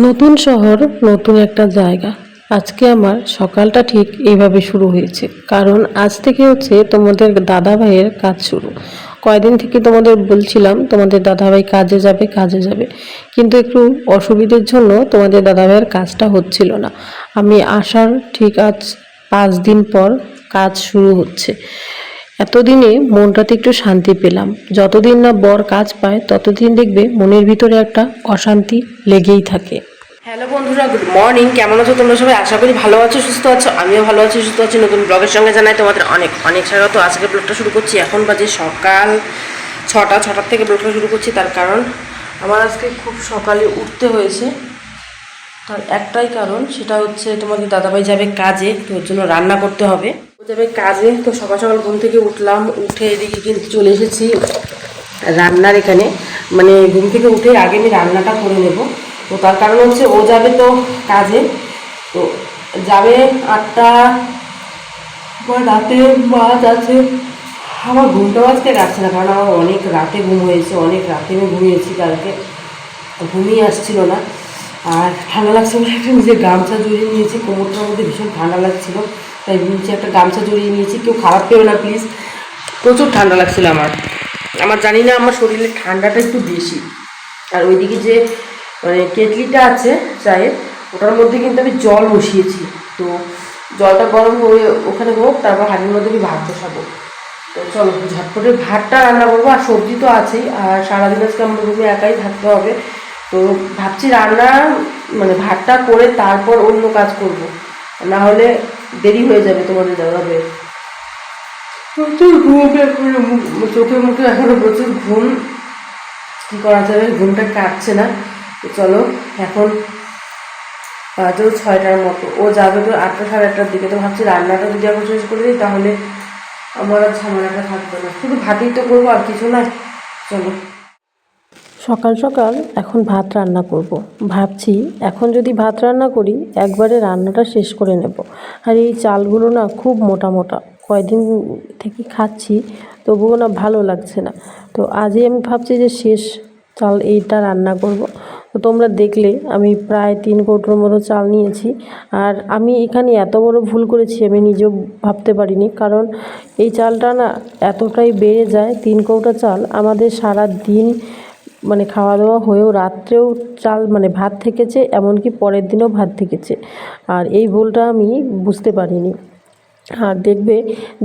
নতুন শহর, নতুন একটা জায়গা। আজকে আমার সকালটা ঠিক এইভাবে শুরু হয়েছে। কারণ আজ থেকে হচ্ছে তোমাদের দাদা ভাইয়ের কাজ শুরু। কয়দিন থেকে তোমাদের বলছিলাম, তোমাদের দাদা ভাই কাজে যাবে কাজে যাবে। কিন্তু একটু অসুবিধের জন্য তোমাদের দাদা ভাইয়ের কাজটা হচ্ছিল না। আমি আসার ঠিক আজ পাঁচ দিন পর কাজ শুরু হচ্ছে। এতদিনে মনটাতে একটু শান্তি পেলাম। যতদিন না বর কাজ পায়, ততদিন দেখবে মনের ভিতরে একটা অশান্তি লেগেই থাকে। হ্যালো বন্ধুরা গুড মর্নিং কেমন আছো তোমরা সবাই? আশা করি ভালো আছো, সুস্থ আছো। আমিও ভালো আছি, সুস্থ আছি। নতুন ব্লগের সঙ্গে জানাই তোমাদের অনেক অনেক স্বাগত। আজকে ব্লগটা শুরু করছি। এখন বাজে সকাল ছটা, ছটার থেকে ব্লগটা শুরু করছি। তার কারণ আমার আজকে খুব সকালে উঠতে হয়েছে। তার একটাই কারণ, সেটা হচ্ছে তোমাদের দাদাভাই যাবে কাজে, তো ওর জন্য রান্না করতে হবে। ও যাবে কাজে, তো সকাল সকাল ঘুম থেকে উঠলাম, উঠে এদিকে কিন্তু চলে এসেছি রান্নার এখানে। মানে ঘুম থেকে উঠে আগে আমি রান্নাটা করে নেব। তো তার কারণ হচ্ছে ও যাবে তো কাজে। তো যাবে আটটা রাতে মাছ আছে। আমার ঘুমটাও আজকে কাটছে না, কারণ আমার অনেক রাতে ঘুম হয়েছে, অনেক রাতে আমি ঘুমিয়েছি কালকে। ঘুমিয়ে আসছিল না। আর ঠান্ডা লাগছে বলে একটা নিজে গামছা জড়িয়ে নিয়েছি, কোমরটার মধ্যে ভীষণ ঠান্ডা লাগছিল। তাই নিচে একটা গামছা জড়িয়ে নিয়েছি, কেউ খারাপ পেও না প্লিজ প্রচুর ঠান্ডা লাগছিল আমার। আমার জানি না, আমার শরীরে ঠান্ডাটা একটু বেশি। আর ওইদিকে যে মানে কেটলিটা আছে চায়ের, ওটার মধ্যে কিন্তু আমি জল বসিয়েছি। তো জলটা গরম হয়ে ওখানে হোক তারপর হাঁড়ির মধ্যে আমি ভাত বসাবো তো চলো, ঝটপটে ভাতটা রান্না করব, আর সবজি তো আছেই, আর সারাদিন আজকে আমার রুমে একাই থাকতে হবে। তো ভাবছি রান্না মানে ভাতটা করে তারপর অন্য কাজ করব। না হলে দেরি হয়ে যাবে তোমাদের দাদাবে প্রচুর ঘুম এখনও মুখ- চোখে মুখে এখনও প্রচুর ঘুম। কী করা যাবে? ঘুমটা কাটছে না। তো চলো, এখন বাজেও ছয়টার মতো। ও যাবে তো আটটা সাড়ে আটটার দিকে। তো ভাবছি রান্নাটা যদি এখন শেষ করে দিই, তাহলে আমার আর ঝামেলাটা থাকবে না। শুধু ভাতেই তো করব, আর কিছু না চলো। সকাল সকাল এখন ভাত রান্না করব। ভাবছি এখন যদি ভাত রান্না করি, একবারে রান্নাটা শেষ করে নেব। আর এই চালগুলো না খুব মোটা মোটা। কয়দিন থেকে খাচ্ছি, তবুও না ভালো লাগছে না। তো আজই আমি ভাবছি যে শেষ চাল এইটা রান্না করব। তো তোমরা দেখলে, আমি প্রায় তিন কৌটোর মতো চাল নিয়েছি। আর আমি এখানে এত বড় ভুল করেছি, আমি নিজেও ভাবতে পারিনি। কারণ এই চালটা না এতটাই বেড়ে যায়, তিন কৌটা চাল। আমাদের সারা দিন মানে খাওয়া দাওয়া হয়েও রাত্রেও চাল মানে ভাত থেকেছে, এমনকি পরের দিনও ভাত থেকেছে। আর এই ভুলটা আমি বুঝতে পারিনি। আর দেখবে,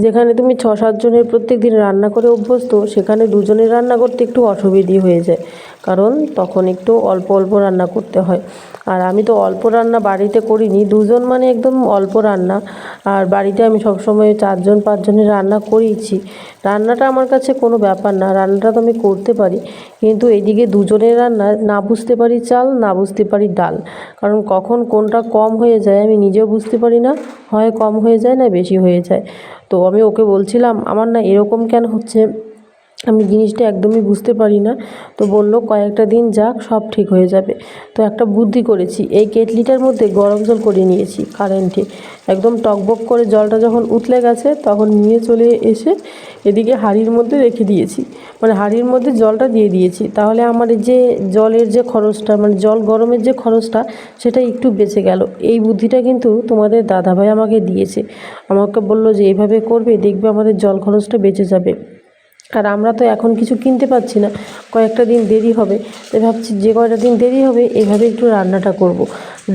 যেখানে তুমি ছ সাতজনের প্রত্যেক দিন রান্না করে অভ্যস্ত, সেখানে দুজনের রান্না করতে একটু অসুবিধে হয়ে যায়। কারণ তখন একটু অল্প অল্প রান্না করতে হয়। আর আমি তো অল্প রান্না বাড়িতে করিনি, দুজন মানে একদম অল্প রান্না। আর বাড়িতে আমি সবসময় চারজন পাঁচজনের রান্না করিয়েছি রান্নাটা আমার কাছে কোনো ব্যাপার না, রান্নাটা তো আমি করতে পারি। কিন্তু এদিকে দুজনের রান্না, না বুঝতে পারি চাল, না বুঝতে পারি ডাল। কারণ কখন কোনটা কম হয়ে যায় আমি নিজেও বুঝতে পারি না, হয় কম হয়ে যায় না বেশি হয়ে যায়। তো আমি ওকে বলছিলাম, আমার না এরকম কেন হচ্ছে? আমি জিনিসটা একদমই বুঝতে পারি না। তো বলল, কয়েকটা দিন যাক, সব ঠিক হয়ে যাবে। তো একটা বুদ্ধি করেছি, এই কেটলিটার মধ্যে গরম জল করে নিয়েছি কারেন্টে একদম টকবক করে জলটা যখন উতলে গেছে, তখন নিয়ে চলে এসে এদিকে হাঁড়ির মধ্যে রেখে দিয়েছি। মানে হাঁড়ির মধ্যে জলটা দিয়ে দিয়েছি। তাহলে আমার যে জলের যে খরচটা মানে জল গরমের যে খরচটা, সেটা একটু বেঁচে গেল। এই বুদ্ধিটা কিন্তু তোমাদের দাদাভাই আমাকে দিয়েছে। আমাকে বলল যে এইভাবে করবে, দেখবে আমাদের জল খরচটা বেঁচে যাবে। আর আমরা তো এখন কিছু কিনতে পাচ্ছি না। কয়েকটা দিন দেরি হবে, তাই ভাবছি যে কয়টা দিন দেরি হবে এইভাবে একটু রান্নাটা করব।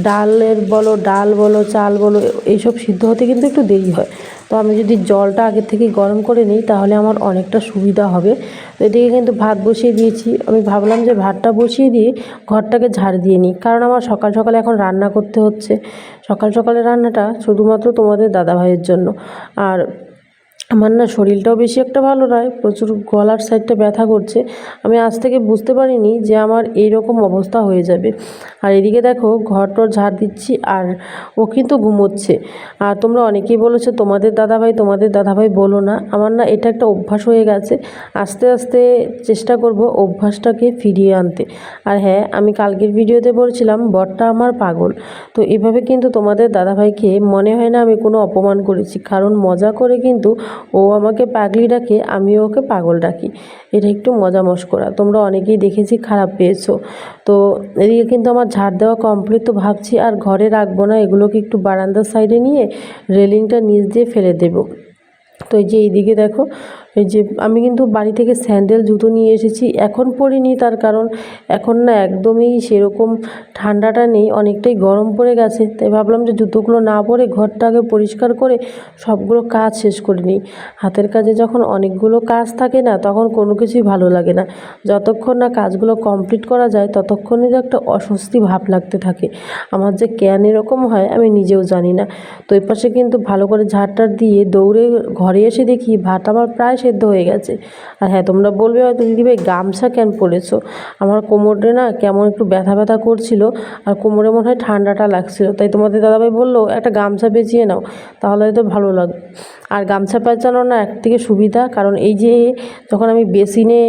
ডালের বলো, ডাল বলো, চাল বলো, এইসব সিদ্ধ হতে কিন্তু একটু দেরি হয়। তো আমি যদি জলটা আগে থেকে গরম করে নিই, তাহলে আমার অনেকটা সুবিধা হবে। তো এদিকে কিন্তু ভাত বসিয়ে দিয়েছি। আমি ভাবলাম যে ভাতটা বসিয়ে দিয়ে ঘরটাকে ঝাড় দিয়ে নিই, কারণ আমার সকাল সকালে এখন রান্না করতে হচ্ছে। সকাল সকালে রান্নাটা শুধুমাত্র তোমাদের দাদাভাইয়ের জন্য। আর আমার না শরীরটাও বেশি একটা ভালো নয়, প্রচুর গলার সাইডটা ব্যথা করছে। আমি আজ থেকে বুঝতে পারিনি যে আমার এই রকম অবস্থা হয়ে যাবে। আর এদিকে দেখো ঘর টর ঝাড় দিচ্ছি আর ও কিন্তু ঘুমোচ্ছে। আর তোমরা অনেকেই বলেছ, তোমাদের দাদাভাই তোমাদের দাদাভাই বলো না। আমার না এটা একটা অভ্যাস হয়ে গেছে। আস্তে আস্তে চেষ্টা করব অভ্যাসটাকে ফিরিয়ে আনতে। আর হ্যাঁ আমি কালকের ভিডিওতে বলছিলাম, বরটা আমার পাগল। তো এভাবে কিন্তু তোমাদের দাদাভাইকে মনে হয় না আমি কোনো অপমান করেছি। কারণ মজা করে কিন্তু ও আমাকে পাগলি ডাকে, আমিও ওকে পাগল ডাকি। এটা একটু মজা মস্করা। তোমরা অনেকেই দেখেছি খারাপ পেয়েছ। তো এদিকে কিন্তু আমার ঝাড় দেওয়া কমপ্লিট তো ভাবছি, আর ঘরে রাখব না, এগুলোকে একটু বারান্দার সাইডে নিয়ে রেলিংটা নিচ দিয়ে ফেলে দেবো। তো এই যে এইদিকে দেখো এই যে আমি কিন্তু বাড়ি থেকে স্যান্ডেল, জুতো নিয়ে এসেছি। এখন পরিনি তার কারণ এখন না একদমই সেরকম ঠান্ডাটা নেই, অনেকটাই গরম পড়ে গেছে। তাই ভাবলাম যে জুতোগুলো না পরে ঘরটাকে পরিষ্কার করে সবগুলো কাজ শেষ করে নিই। হাতের কাজে যখন অনেকগুলো কাজ থাকে না, তখন কোনো কিছুই ভালো লাগে না। যতক্ষণ না কাজগুলো কমপ্লিট করা যায় ততক্ষণই যে একটা অস্বস্তি ভাব লাগতে থাকে। আমার যে কেন এরকম হয়, আমি নিজেও জানি না। তো এই পাশে কিন্তু ভালো করে ঝাড়টার দিয়ে দৌড়ে ঘরে এসে দেখি ভাত আমার প্রায় সেদ্ধ হয়ে গেছে। আর হ্যাঁ তোমরা বলবে হয়তো দিদিভাই গামছা কেন পরেছো? আমার কোমরে না কেমন একটু ব্যথা ব্যথা করছিল, আর কোমরে মনে হয় ঠান্ডাটা লাগছিল। তাই তোমাদের দাদাভাই বলল, একটা গামছা পেঁচিয়ে নাও, তাহলে হয়তো ভালো লাগবে। আর গামছা পেঁচানো না একদিকে সুবিধা, কারণ এই যে যখন আমি বেসিনে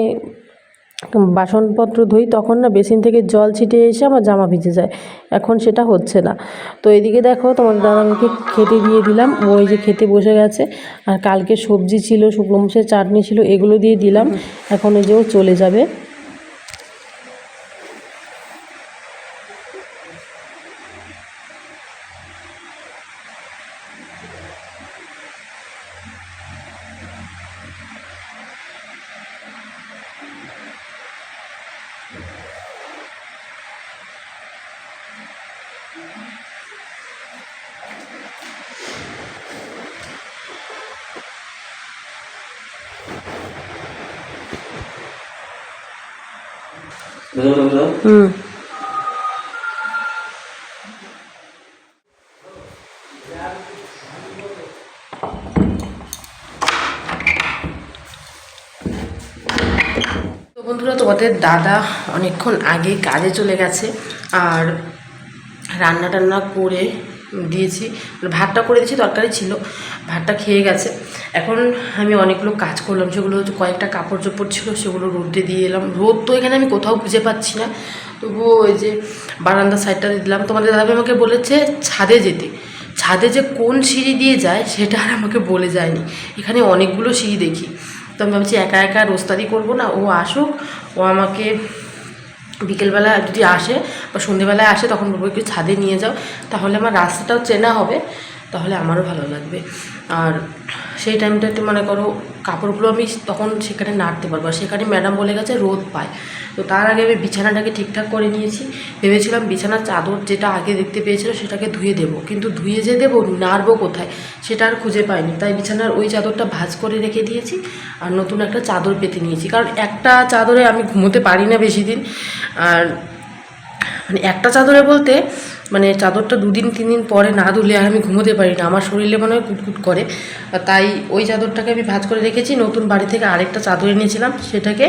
বাসনপত্র ধুই, তখন না বেসিন থেকে জল ছিটে এসে আমার জামা ভিজে যায়। এখন সেটা হচ্ছে না। তো এদিকে দেখো, তোমার দাদাকে খেতে দিয়ে দিলাম। ওই যে খেতে বসে গেছে। আর কালকে সবজি ছিল, শুকনো মরিচের চাটনি ছিল, এগুলো দিয়ে দিলাম। এখন ওই যে ও চলে যাবে। হুম বন্ধুরা তোমাদের দাদা অনেকক্ষণ আগে কাজে চলে গেছে আর রান্না টান্না করে দিয়েছি। মানে ভাতটা করে দিয়েছি তরকারি ছিল। ভাতটা খেয়ে গেছে। এখন আমি অনেকগুলো কাজ করলাম, সেগুলো হচ্ছে কয়েকটা কাপড় চোপড় ছিল, সেগুলো রোদে দিয়ে এলাম। রোদ তো এখানে আমি কোথাও খুঁজে পাচ্ছি না। তবুও ওই যে বারান্দার সাইডটা দিলাম। তোমাদের দাদা আমাকে বলেছে ছাদে যেতে। ছাদে যে কোন সিঁড়ি দিয়ে যায়, সেটা আর আমাকে বলে যায়নি। এখানে অনেকগুলো সিঁড়ি দেখি। তো আমি ভাবছি একা একা রোস্তাদি করব না, ও আসুক, ও আমাকে বিকেলবেলা যদি আসে বা সন্ধেবেলায় আসে, তখন বলব একটু ছাদে নিয়ে যাও। তাহলে আমার রাস্তাটাও চেনা হবে। তাহলে আমারও ভালো লাগবে। আর সেই টাইমটাতে মনে করো, কাপড়গুলো আমি তখন সেখানে নাড়তে পারব। আর সেখানে ম্যাডাম বলে গেছে, রোদ পায়। তো তার আগে আমি বিছানাটাকে ঠিকঠাক করে নিয়েছি। ভেবেছিলাম বিছানার চাদর যেটা আগে দেখতে পেয়েছিল সেটাকে ধুয়ে দেবো। কিন্তু ধুয়ে যে দেবো, নাড়বো কোথায়, সেটা আর খুঁজে পাইনি। তাই বিছানার ওই চাদরটা ভাজ করে রেখে দিয়েছি আর নতুন একটা চাদর পেতে নিয়েছি। কারণ একটা চাদরে আমি ঘুমোতে পারি না বেশি দিন। আর মানে একটা চাদরে বলতে মানে চাদরটা দুদিন তিন দিন পরে না ধুলে আর আমি ঘুমোতে পারি না। আমার শরীরে মনে হয় কুটকুট করে। তাই ওই চাদরটাকে আমি ভাজ করে রেখেছি। নতুন বাড়ি থেকে আরেকটা চাদর এনেছিলাম, সেটাকে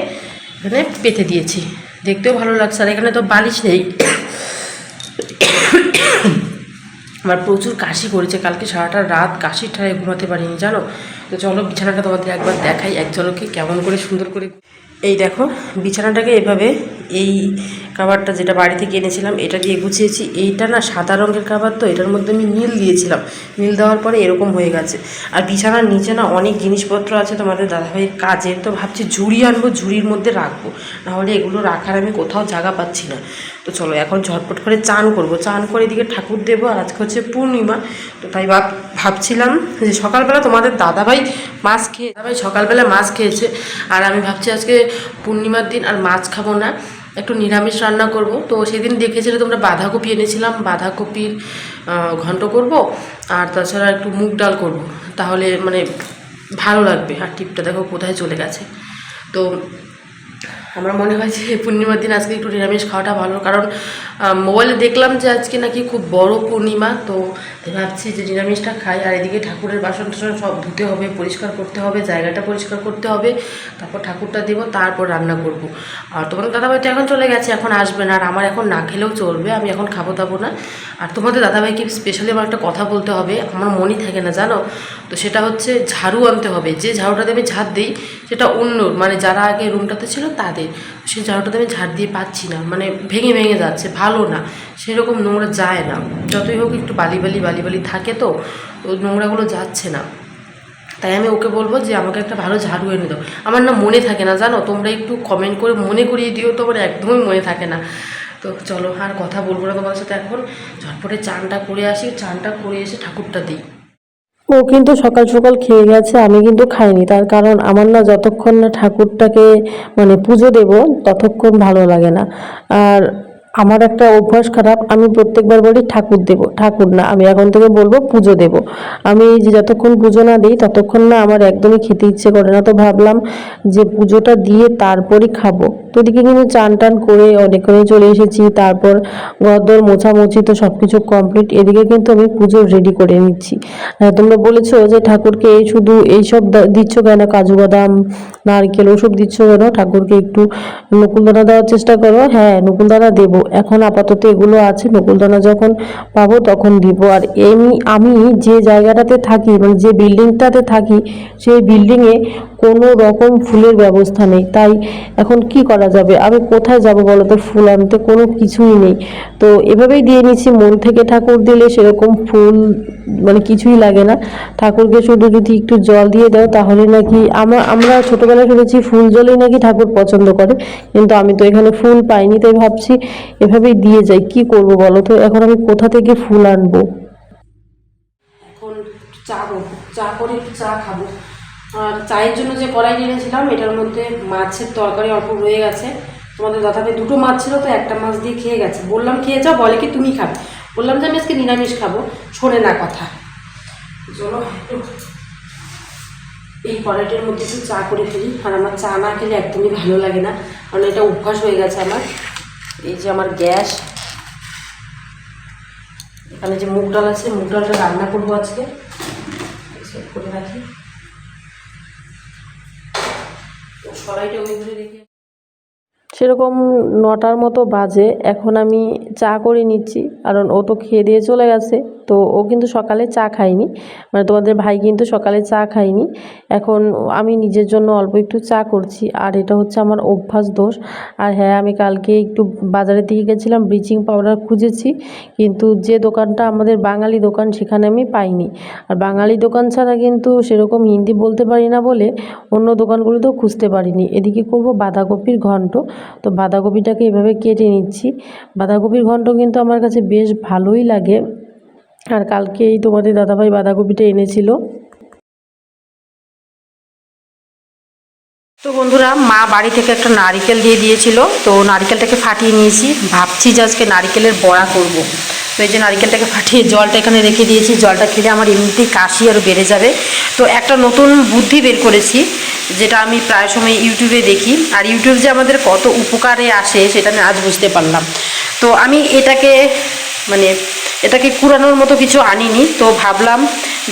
এখানে পেতে দিয়েছি। দেখতেও ভালো লাগছে। আর এখানে তো বালিশ নেই। আমার প্রচুর কাশি করেছে। কালকে সারাটা রাত কাশির ঠায় ঘুমাতে পারিনি, জানো? তো চলো বিছানাটা তোমাদের একবার দেখাই। এক ঝলকে কেমন করে সুন্দর করে এই দেখো, বিছানাটাকে এভাবে এই কাভারটা যেটা বাড়ি থেকে এনেছিলাম, এটা দিয়ে গুছিয়েছি। এইটা না সাদা রঙের কাভার তো, এটার মধ্যে আমি নীল দিয়েছিলাম। নীল দেওয়ার পরে এরকম হয়ে গেছে। আর বিছানার নিচে না অনেক জিনিসপত্র আছে তোমাদের দাদাভাইয়ের কাজের তো ভাবছি ঝুড়ি আনব, ঝুড়ির মধ্যে রাখব। নাহলে এগুলো রাখার আমি কোথাও জায়গা পাচ্ছি না। তো চলো, এখন ঝটপট করে চান করব। চান করে এদিকে ঠাকুর দেবো, আর আজকে হচ্ছে পূর্ণিমা। তো তাই ভাব, ভাবছিলাম যে সকালবেলা তোমাদের দাদাভাই মাছ খেয়ে, দাদাভাই সকালবেলা মাছ খেয়েছে। আর আমি ভাবছি আজকে পূর্ণিমার দিন আর মাছ খাব না। একটু নিরামিষ রান্না করব। তো সেদিন দেখেছিলে তোমরা বাঁধাকপি এনেছিলাম, বাঁধাকপির ঘন্ট করব আর তাছাড়া একটু মুগ ডাল করব। তাহলে মানে ভালো লাগবে। আর টিপটা দেখো কোথায় চলে গেছে। তো আমার মনে হয় যে পূর্ণিমার দিন আজকে একটু নিরামিষ খাওয়াটা ভালো, কারণ মোবাইলে দেখলাম যে আজকে নাকি খুব বড় পূর্ণিমা, তো ভাবছি যে নিরামিষটা খাই। আর এদিকে ঠাকুরের বাসন টাসন সব ধুতে হবে, পরিষ্কার করতে হবে, জায়গাটা পরিষ্কার করতে হবে। তারপর ঠাকুরটা দেবো, তারপর রান্না করব। আর তোমার দাদাভাই তো এখন চলে গেছে, এখন আসবে না। আর আমার এখন না খেলেও চলবে, আমি এখন খাব দাবো না। আর তোমাদের দাদাভাইকে স্পেশালি আমার একটা কথা বলতে হবে, আমার মনই থাকে না, জানো? তো সেটা হচ্ছে ঝাড়ু আনতে হবে। যে ঝাড়ুটাতে আমি ঝাড় দিই, সেটা অন্য মানে যারা আগে রুমটাতে ছিল তাদের। সেই ঝাড়ুটাতে আমি ঝাড় দিয়ে পাচ্ছি না মানে ভেঙে ভেঙে যাচ্ছে, ভালো না। সেরকম নোংরা যায় না। যতই হোক একটু বালি বালি বালি বালি থাকে তো নোংরাগুলো যাচ্ছে না। তাই আমি ওকে বলব যে আমাকে একটা ভালো ঝাড়ু এনে দাও। আমার না মনে থাকে না, জানো? তোমরা একটু কমেন্ট করে মনে করিয়ে দিও তো আমার একদমই মনে থাকে না। তো চলো আর কথা বলব না তোমার সাথে এখন। ঝটপটে চানটা করে আসি, চানটা করে এসে ঠাকুরটা দিই। ও কিন্তু সকাল সকাল খেয়ে গেছে, আমি কিন্তু খাইনি। তার কারণ আমার না যতক্ষণ না ঠাকুরটাকে মানে পুজো দেব, ততক্ষণ ভালো লাগে না। আর আমার একটা অভ্যাস খারাপ, আমি প্রত্যেকবার বলি ঠাকুর দেব, ঠাকুর না, আমি এখন থেকে বলব পুজো দেব। আমি এই যে যতক্ষণ পুজো না দিই, ততক্ষণ না আমার একদমই খেতে ইচ্ছে করে না। তো ভাবলাম যে পুজোটা দিয়ে তারপরই খাব। তো ওদিকে কিন্তু চান টান করে অনেকক্ষণই চলে এসেছি, তারপর ঘরদোর মোছামুছি তো সব কিছু কমপ্লিট এদিকে কিন্তু আমি পুজো রেডি করে নিচ্ছি। তোমরা বলেছ যে ঠাকুরকে এই শুধু এইসব দিচ্ছ কেন? কাজু বাদাম, নারকেল, ওসব দিচ্ছ কেন? ঠাকুরকে একটু নকুলদানা দেওয়ার চেষ্টা করো। হ্যাঁ নকুলদানা দেবো। এখন আপাতত এগুলো আছে। নকুলদানা যখন পাবো তখন দিব। আর এমনি আমি যে জায়গাটাতে থাকি মানে যে বিল্ডিংটাতে থাকি, সেই বিল্ডিংয়ে কোনো রকম ফুলের ব্যবস্থা নেই। তাই এখন কি করা যাবে? আমি কোথায় যাব বলো তো ফুল আনতে? কোনো কিছুই নেই। তো এভাবেই দিয়ে নিচ্ছি। মন থেকে ঠাকুর দিলে সেরকম ফুল মানে কিছুই লাগে না। ঠাকুরকে শুধু যদি একটু জল দিয়ে দাও তাহলে নাকি আমরা আমরা ছোটোবেলায় শুনেছি ফুল জলেই নাকি ঠাকুর পছন্দ করে। কিন্তু আমি তো এখানে ফুল পাইনি, তাই ভাবছি এভাবেই দিয়ে যাই। কি করব বলো তো এখন আমি কোথা থেকে ফুল আনব? চা করে একটু চা খাব। আর চায়ের জন্য যে কড়াই এনেছিলাম এটার মধ্যে মাছের তরকারি অল্প রয়ে গেছে। তোমাদের দাদাভাই দুটো মাছ ছিল তো, একটা মাছ দিয়ে খেয়ে গেছে। বললাম, খেয়ে যাও, বলে কি তুমি খাবে? বললাম যে, আমি আজকে নিরামিষ খাব, শোনে না কথা। চলো এই কড়াইটার মধ্যে একটু চা করে ফেলি। আর আমার চা না খেলে একদমই ভালো লাগে না, কারণ এটা অভ্যাস হয়ে গেছে আমার। এই যে আমার গ্যাস। এখানে যে মুগ ডাল আছে, মুগ ডালটা রান্না করব আজকে। সেরকম নটার মতো বাজে, এখন আমি চা করে নিচ্ছি, কারণ ও তো খেয়ে দিয়ে চলে গেছে। তো ও কিন্তু সকালে চা খায়নি। মানে তোমাদের ভাই কিন্তু সকালে চা খায়নি। এখন আমি নিজের জন্য অল্প একটু চা করছি। আর এটা হচ্ছে আমার অভ্যাস দোষ। আর হ্যাঁ আমি কালকে একটু বাজারের দিকে গেছিলাম, ব্লিচিং পাউডার খুঁজেছি। কিন্তু যে দোকানটা আমাদের বাঙালি দোকান, সেখানে আমি পাইনি। আর বাঙালি দোকান ছাড়া কিন্তু সেরকম হিন্দি বলতে পারি না বলে অন্য দোকানগুলোতেও খুঁজতে পারিনি। এদিকে করব বাঁধাকপির ঘন্ট। তো বাঁধাকপিটাকে এভাবে কেটে নিচ্ছি। বাঁধাকপির ঘন্ট কিন্তু আমার কাছে বেশ ভালোই লাগে। আর কালকে এই তোমাদের দাদাভাই বাঁধাকপিটা এনেছিল। তো বন্ধুরা, মা বাড়ি থেকে একটা নারিকেল দিয়ে দিয়েছিল। তো নারিকেলটাকে ফাটিয়ে নিয়েছি। ভাবছি যে আজকে নারিকেলের বড়া করব। তো এই যে নারিকেলটাকে ফাটিয়ে জলটা এখানে রেখে দিয়েছি। জলটা খেলে আমার এমনিতেই কাশি আরও বেড়ে যাবে। তো একটা নতুন বুদ্ধি বের করেছি, যেটা আমি প্রায় সময় ইউটিউবে দেখি। আর ইউটিউব যে আমাদের কত উপকারে আসে, সেটা আমি আজ বুঝতে পারলাম। তো আমি এটাকে মানে এটাকে কুড়ানোর মতো কিছু আনিনি, তো ভাবলাম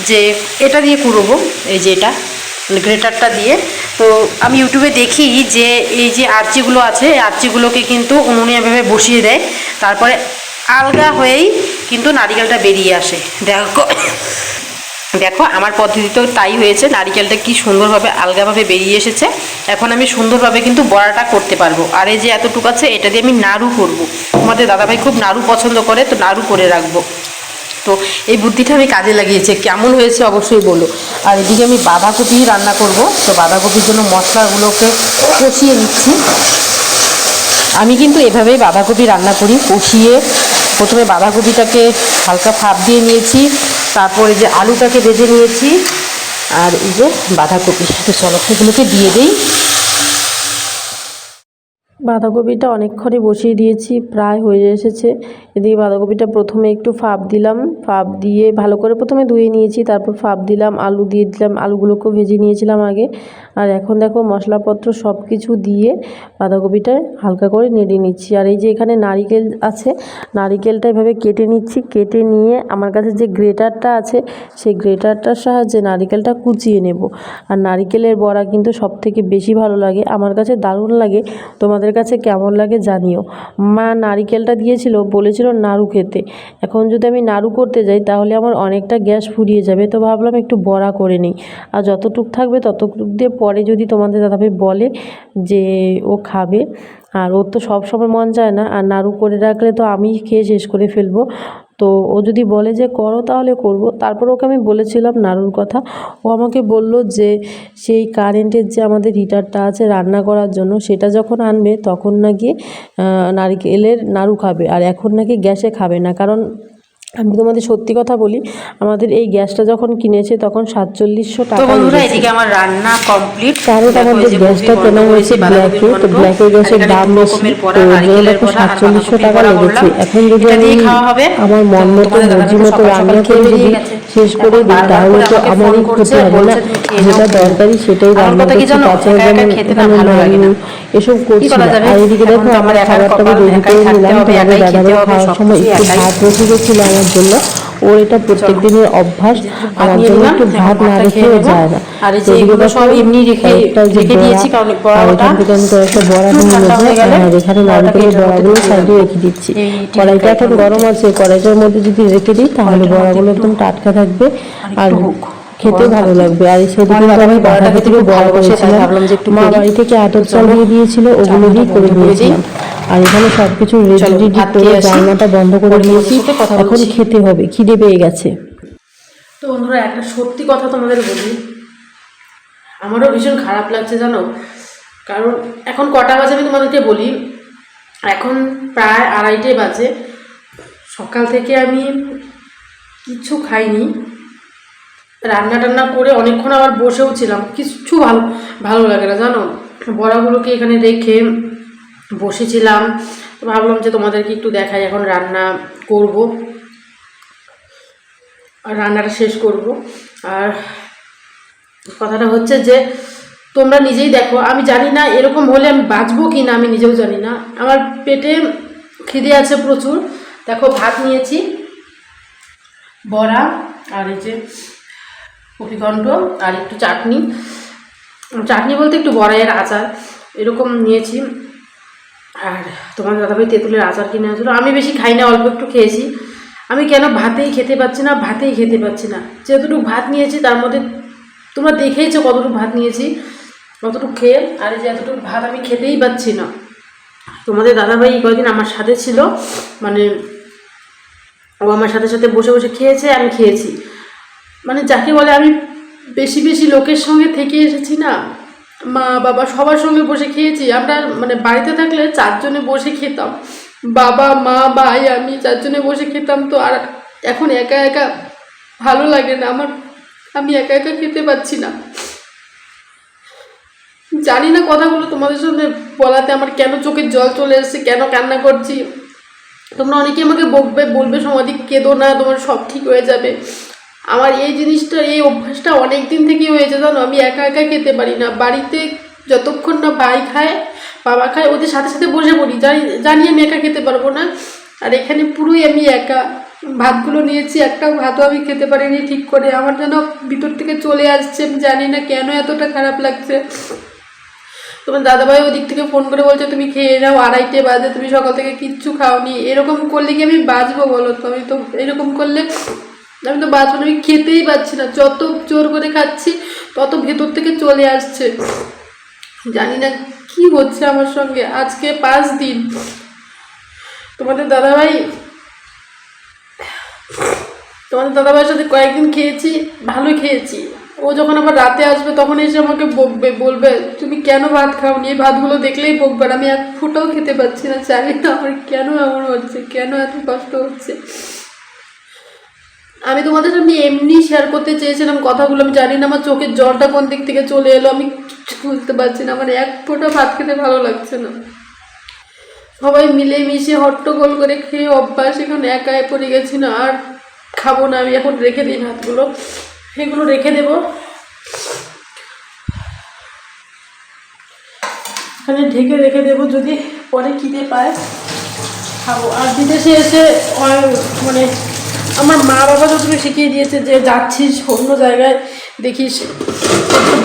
যে এটা দিয়ে কুড়োবো, এই যে এটা গ্রেটারটা দিয়ে। তো আমি ইউটিউবে দেখি যে এই যে আর্চিগুলো আছে, এই আর্চিগুলোকে কিন্তু উনুনে এভাবে বসিয়ে দেয়, তারপরে আলগা হয়েই কিন্তু নারিকেলটা বেরিয়ে আসে। দেখো। দেখো, আমার পদ্ধতিতেও তাই হয়েছে, নারিকেলটা কি সুন্দরভাবে, আলগাভাবে বেরিয়ে এসেছে। এখন আমি সুন্দরভাবে কিন্তু বড়াটা করতে পারব। আর এই যে এতটুকু আছে, এটা দিয়ে আমি নাড়ু করব। আমাদের দাদাভাই খুব নাড়ু পছন্দ করে, তো নাড়ু করে রাখব। তো এই বুদ্ধিটা আমি কাজে লাগিয়েছি। কেমন হয়েছে অবশ্যই বলো। আর এদিকে আমি বাঁধাকপি রান্না করব। তো বাঁধাকপির জন্য মশলাগুলোকে কষিয়ে নিচ্ছি। আমি কিন্তু এভাবেই বাঁধাকপি রান্না করি। কষিয়ে প্রথমে বাঁধাকপিটাকে হালকা ফাঁপ দিয়ে নিয়েছি। তারপরে যে আলুটাকে ভেজে নিয়েছি, আর এই যে বাঁধাকপি তো চলো দিয়ে দিই। বাঁধাকপিটা অনেকক্ষণই বসিয়ে দিয়েছি, প্রায় হয়ে এসেছে। এদিকে বাঁধাকপিটা প্রথমে একটু ফাপ দিলাম। ফাপ দিয়ে ভালো করে প্রথমে ধুয়ে নিয়েছি, তারপর ফাপ দিলাম, আলু দিয়ে দিলাম, আলুগুলোকেও ভেজে নিয়েছিলাম আগে। আর এখন দেখো মশলাপত্র সব কিছু দিয়ে বাঁধাকপিটা হালকা করে নেড়ে নিচ্ছি। আর এই যে এখানে নারিকেল আছে, নারিকেলটা এভাবে কেটে নিচ্ছি। কেটে নিয়ে আমার কাছে যে গ্রেটারটা আছে, সেই গ্রেটারটার সাহায্যে নারিকেলটা কুচিয়ে নেব। আর নারিকেলের বড়া কিন্তু সব থেকে বেশি ভালো লাগে। আমার কাছে দারুণ লাগে। তোমাদের কাছে কেমন লাগে জানিও। মা নারিকেলটা দিয়েছিল, বলেছিল নাড়ু খেতে। এখন যদি আমি নাড়ু করতে যাই, তাহলে আমার অনেকটা গ্যাস ফুরিয়ে যাবে। তো ভাবলাম একটু বড়া করে নিই। আর যতটুক থাকবে ততটুক দিয়ে পরে যদি তোমাদের দাদাভাই বলে যে ও খাবে, আর ওর তো সব সময় মন চায় না, আর নাড়ু করে রাখলে তো আমি খেয়ে শেষ করে ফেলব। তো ও যদি বলে যে করো তাহলে করব, তারপর ওকে আমি বলেছিলাম নাড়ুর কথা। ও আমাকে বলল যে সেই কারেন্টের যে আমাদের হিটারটা আছে রান্না করার জন্য, সেটা যখন আনবে তখন নাকি নারকেলের নাড়ু খাবে, আর এখন নাকি গ্যাসে খাবে না। কারণ আমি তোমাদের সত্যি কথা বলি আমাদের এই গ্যাসটা যখন কিনেছে তখন সাতচল্লিশশো টাকা বন্ধুরা এদিকে আমার রান্না কমপ্লিট কারণ আমাদের গ্যাসটা কেনা হয়েছে ব্ল্যাকে তো ব্ল্যাকের গ্যাসের দাম বেশি। তো দেখো সাতচল্লিশশো টাকা লেগেছে। এখন যদি আমি আমার মন মতো মর্জি মতো রান্না করে যদি শেষ করে দিই তাহলে তো আমারই ক্ষতি হবে না। যেটা দরকারি সেটাই রান্না করছি তাছাড়া যেমন এখানে নাড়ু এসব করছি না। আর এদিকে দেখো আমার খাবারটাকে রেডি করে নিলাম তোমাদের খাওয়ার সময় একটু ভাত বসে গেছিল আমার জন্য। ওর এটা প্রত্যেক দিনের অভ্যাস আমার জন্য একটু ভাত না রেখেও যায় না। আর এই যে এগুলো সব এমনি রেখে রেখে দিয়েছি কারণ বড়াটা থেকে আমি কয়েকটা বড়া নিয়ে নেব এখানে নারকেলের বড়াগুলো সাইডে রেখে দিচ্ছি। কড়াইটা এখন গরম আছে কড়াইটার মধ্যে যদি রেখে দিই তাহলে বড়াগুলো একদম টাটকা থাকবে আর খেতে ভালো লাগবে। আর সেদিকে আমি থেকে বড়া করেছিলাম। মা বাড়ি থেকে আতপ চাল দিয়ে দিয়েছিল ওগুলো দিয়ে করে দিয়েছিলাম। আর এখানে সবকিছু রেডি করে। জানলাটা বন্ধ করে দিয়েছি। এখন খেতে হবে খিদে পেয়ে গেছে। তো বন্ধুরা একটা সত্যি কথা তোমাদের বলি। আমারও ভীষণ খারাপ লাগছে জানো? কারণ এখন কটা বাজে আমি তোমাদেরকে বলি। এখন প্রায় আড়াইটে বাজে। সকাল থেকে আমি কিছু খাইনি। রান্না টান্না করে অনেকক্ষণ আবার বসেও ছিলাম। কিছু ভালো ভালো লাগে না জানো? বড়াগুলোকে এখানে রেখে বসেছিলাম। ভাবলাম যে তোমাদেরকে একটু দেখাই, এখন রান্না করব। আর রান্নাটা শেষ করব। আর কথাটা হচ্ছে যে, তোমরা নিজেই দেখো। আমি জানি না এরকম হলে আমি বাঁচবো কি না আমি নিজেও জানি না। আমার পেটে খিদে আছে প্রচুর। দেখো, ভাত নিয়েছি, বড়া, আর এই যে কপিকণ্ড, আর একটু চাটনি। চাটনি বলতে একটু বড়াইয়ের আচার, এরকম নিয়েছি। আর তোমার দাদাভাই তেঁতুলের আচার কিনে আসলো আমি বেশি খাই না, অল্প একটু খেয়েছি। আমি কেন ভাতেই খেতে পাচ্ছি না, ভাতেই খেতে পাচ্ছি না। যতটুকু ভাত নিয়েছি, তার মধ্যে তোমরা দেখেইছো কতটুকু ভাত নিয়েছি কতটুকু খেয়ে। আর এই যে এতটুকু ভাত আমি খেতেই পাচ্ছি না। তোমাদের দাদাভাই কয়েকদিন আমার সাথে ছিল মানে ও আমার সাথে সাথে বসে বসে খেয়েছে, আমি খেয়েছি। মানে যাকে বলে আমি বেশি বেশি লোকের সঙ্গে থেকে এসেছি না মা, বাবা সবার সঙ্গে বসে খেয়েছি। আমরা মানে বাড়িতে থাকলে চারজনে বসে খেতাম। বাবা, মা, ভাই, আমি চারজনে বসে খেতাম তো আর এখন একা একা ভালো লাগে না। আমার, আমি একা একা খেতে পাচ্ছি না। জানি না কথাগুলো তোমাদের সঙ্গে বলাতে আমার কেন চোখের জল চলে এসেছে, কেন কান্না করছি। তোমরা অনেকে আমাকে বকবে, বলবে সমাধি কেঁদো না, তোমার সব ঠিক হয়ে যাবে। আমার এই জিনিসটা, এই অভ্যাসটা অনেক দিন থেকেই হয়েছে, জানো? আমি একা একা খেতে পারি না। বাড়িতে যতক্ষণ না ভাই খায়, বাবা খায়, ওদের সাথে সাথে বসে পড়ি। জানি জানি আমি একা খেতে পারব না। আর এখানে পুরোই আমি একা। ভাতগুলো নিয়েছি একটা ভাতও আমি খেতে পারিনি ঠিক করে। আমার যেন ভিতর থেকে চলে আসছে, আমি জানি না কেন এতটা খারাপ লাগছে। তোমার দাদাভাই ওদিক থেকে ফোন করে বলছে, তুমি খেয়ে নাও, আড়াইটে বাজে, তুমি সকাল থেকে কিচ্ছু খাওনি। এরকম করলে কি আমি বাঁচবো বলো তো? আমি তো এরকম করলে আমি তো বাঁচবো আমি খেতেই পাচ্ছি না। যত জোর করে খাচ্ছি, তত ভেতর থেকে চলে আসছে। জানি না কি হচ্ছে আমার সঙ্গে। আজকে পাঁচ দিন। তোমাদের দাদাভাই, তোমাদের দাদাভাইয়ের সাথে কয়েকদিন খেয়েছি ভালো খেয়েছি। ও যখন আবার রাতে আসবে, তখন এসে আমাকে বকবে, বলবে, তুমি কেন ভাত খাওনি? এই ভাতগুলো দেখলেই বকবে আমি এক ফুটাও খেতে পাচ্ছি না। জানি না আমার কেন এমন হচ্ছে, কেন এত কষ্ট হচ্ছে। আমি তোমাদের সামনে এমনি শেয়ার করতে চেয়েছিলাম কথাগুলো, আমি জানি না আমার চোখের জলটা কোন দিক থেকে চলে এলো, আমি বুঝতে পারছি না, আমার এক ফোঁটা ভাত খেতে ভালো লাগছে না। সবাই মিলে মিশে হট্টগোল করে খেয়ে অভ্যাস, এখন একাই পড়ে গেছি না, আর খাব না, আমি এখন রেখে দিই ভাতগুলো সেগুলো রেখে দেবো। এখানে ঢেকে রেখে দেবো, যদি পরে খিদে পায়, খাব। আর বিদেশে এসে মানে আমার মা বাবা তুমি শিখিয়ে দিয়েছে যে যাচ্ছিস অন্য জায়গায়, দেখিস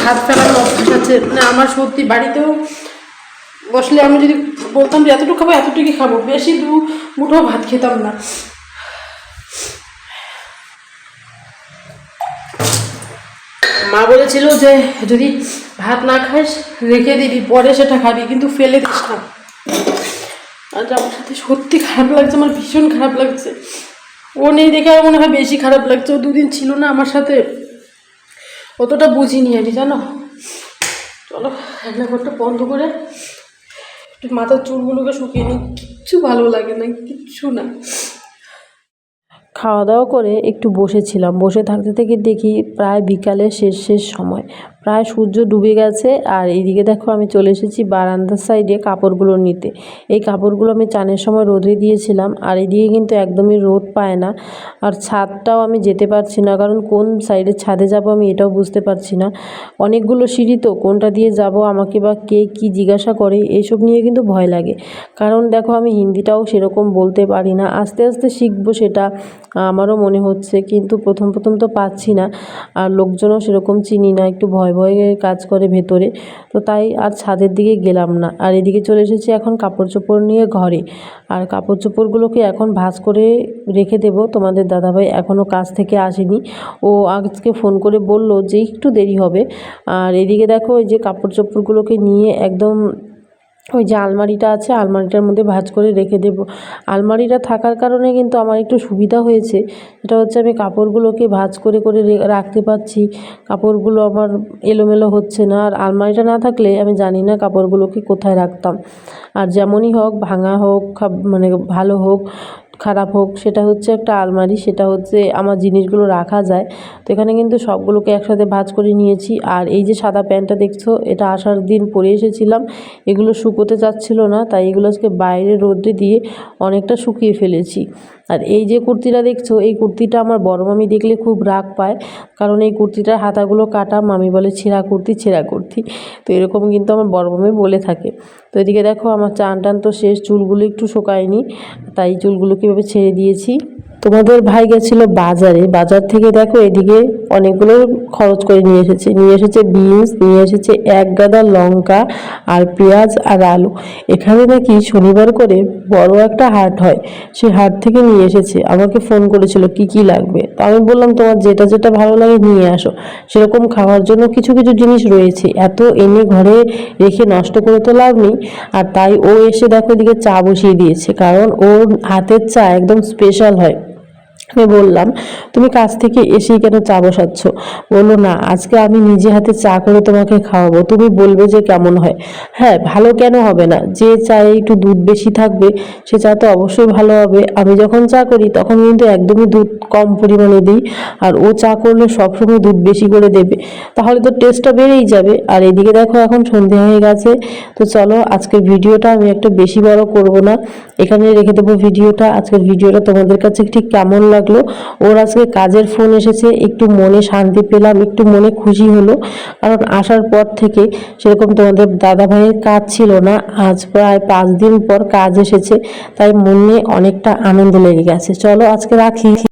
ভাত ফেলার অভ্যাস আছে মানে আমার সত্যি বাড়িতেও বসলে আমি যদি বলতাম যে এতটুকু খাব, এতটুকুই খাব। বেশি দু মুঠো ভাত খেতাম না। মা বলেছিল যে যদি ভাত না খাস, রেখে দিবি, পরে সেটা খাবি, কিন্তু ফেলে দিস না। আজ আমার সাথে সত্যি খারাপ লাগছে, আমার ভীষণ খারাপ লাগছে। ও নেই দেখে আমার মনে হয় বেশি খারাপ লাগছে। ও দুদিন ছিল না আমার সাথে। অতটা বুঝিনি আমি জানো? চলো রান্নাঘরটা বন্ধ করে একটু মাথার চুলগুলোকে শুকিয়ে নিই। কিচ্ছু ভালো লাগে না, কিচ্ছু না। খাওয়া দাওয়া করে একটু বসেছিলাম। বসে থাকতে থেকে দেখি প্রায় বিকালের শেষ শেষ সময়। প্রায় সূর্য ডুবে গেছে আর এইদিকে দেখো আমি চলে এসেছি বারান্দার সাইডে কাপড়গুলো নিতে। এই কাপড়গুলো আমি চানের সময় রোদে দিয়েছিলাম আর এদিকে কিন্তু একদমই রোদ পায় না আর ছাদটাও আমি যেতে পারছি না, কারণ কোন সাইডে ছাদে যাব আমি এটাও বুঝতে পারছি না। অনেকগুলো সিঁড়ি তো, কোনটা দিয়ে যাব, আমাকে বা কে কি জিজ্ঞাসা করে এইসব নিয়ে কিন্তু ভয় লাগে। কারণ দেখো আমি হিন্দিটাও সেরকম বলতে পারি না, আস্তে আস্তে শিখব সেটা আমারও মনে হচ্ছে, কিন্তু প্রথম প্রথম তো পাচ্ছি না আর লোকজনও সেরকম চিনি না, একটু ভয় ভয়ে কাজ করে ভেতরে। তো তাই আর ছাদের দিকে গেলাম না। আর এদিকে চলে এসেছি এখন কাপড় চোপড় নিয়ে ঘরে। আর কাপড় চোপড়গুলোকে এখন ভাঁজ করে রেখে দেব। তোমাদের দাদাভাই এখনও কাজ থেকে আসেনি। ও আজকে ফোন করে বলল যে একটু দেরি হবে। আর এদিকে দেখো ওই যে কাপড় চোপড়গুলোকে নিয়ে একদম ওই যে আলমারিটা আছে, আলমারিটার মধ্যে ভাজ করে রেখে দেবো। আলমারিটা থাকার কারণে কিন্তু আমার একটু সুবিধা হয়েছে। সেটা হচ্ছে আমি কাপড়গুলোকে ভাজ করে করে রাখতে পারছি। কাপড়গুলো আমার এলোমেলো হচ্ছে না। আর আলমারিটা না থাকলে আমি জানি না কাপড়গুলোকে কোথায় রাখতাম। আর যেমনই হোক, ভাঙা হোক মানে ভালো হোক খারাপ হোক, সেটা হচ্ছে একটা আলমারি, সেটা হচ্ছে আমার জিনিসগুলো রাখা যায়। তো এখানে কিন্তু সবগুলোকে একসাথে ভাঁজ করে নিয়েছি। আর এই যে সাদা প্যান্টটা দেখছ, এটা আসার দিন পরে এসেছিলাম। এগুলো শুকোতে যাচ্ছিল না, তাই এগুলো আজকে বাইরে রোদে দিয়ে অনেকটা শুকিয়ে ফেলেছি। আর এই যে কুর্তিটা দেখছ, এই কুর্তিটা আমার বড় মামি দেখলে খুব রাগ পায়। কারণ এই কুর্তিটার হাতাগুলো কাটা, মামি বলে ছেঁড়া কুর্তি ছেঁড়া কুর্তি। তো এরকম কিন্তু আমার বড় মামি বলে থাকে। তো এদিকে দেখো আমার চান টান তো শেষ, চুলগুলো একটু শোকায়নি, তাই চুলগুলো কীভাবে ছেড়ে দিয়েছি। তোমাদের ভাই গেছিল বাজারে। বাজার থেকে দেখো এদিকে অনেকগুলো খরচ করে নিয়ে এসেছে। নিয়ে এসেছে বিনস, নিয়ে এসেছে এক গাদা লঙ্কা আর পেঁয়াজ আর আলু। এখানে নাকি শনিবার করে বড় একটা হাট হয়। সেই হাট থেকে নিয়ে এসেছে। আমাকে ফোন করেছিল, কি কি লাগবে? তো আমি বললাম, তোমার যেটা যেটা ভালো লাগে নিয়ে আসো। সেরকম খাওয়ার জন্য কিছু কিছু জিনিস রয়েছে। এত এনে ঘরে রেখে নষ্ট করে তো লাভ নেই। আর তাই ও এসে দেখো এদিকে চা বসিয়ে দিয়েছে। কারণ ওর হাতের চা একদম স্পেশাল হয়। আমি বললাম, তুমি কাজ থেকে এসেই কেন চা বসাচ্ছ? বলল, না, আজকে আমি নিজে হাতে চা করে তোমাকে খাওয়াবো। তুমি বলবে যে কেমন হয়। হ্যাঁ ভালো কেন হবে না? যে চায়ে একটু দুধ বেশি থাকবে, সে চা তো অবশ্যই ভালো হবে। আমি যখন চা করি, তখন কিন্তু একদমই দুধ কম পরিমাণে দিই, আর ও চা করলে সবসময় দুধ বেশি করে দেবে। তাহলে তো টেস্টটা বেড়েই যাবে। আর এদিকে দেখো, এখন সন্ধে হয়ে গেছে। তো চলো, আজকের ভিডিওটা আমি একটা বেশি বড় করব না। এখানে রেখে দেবো ভিডিওটা। আজকের ভিডিওটা তোমাদের কাছে ঠিক কেমন লাগল। ওর আজকে কাজের ফোন এসেছে, একটু মনে শান্তি পেলাম, একটু মনে খুশি হলো। কারণ আসার পর থেকে সেরকম তোমাদের দাদা ভাইয়ের কাজ ছিল না। আজ প্রায় পাঁচ দিন পর কাজ এসেছে, তাই মনে অনেকটা আনন্দ লেগে গেছে। চলো আজকে রাখি।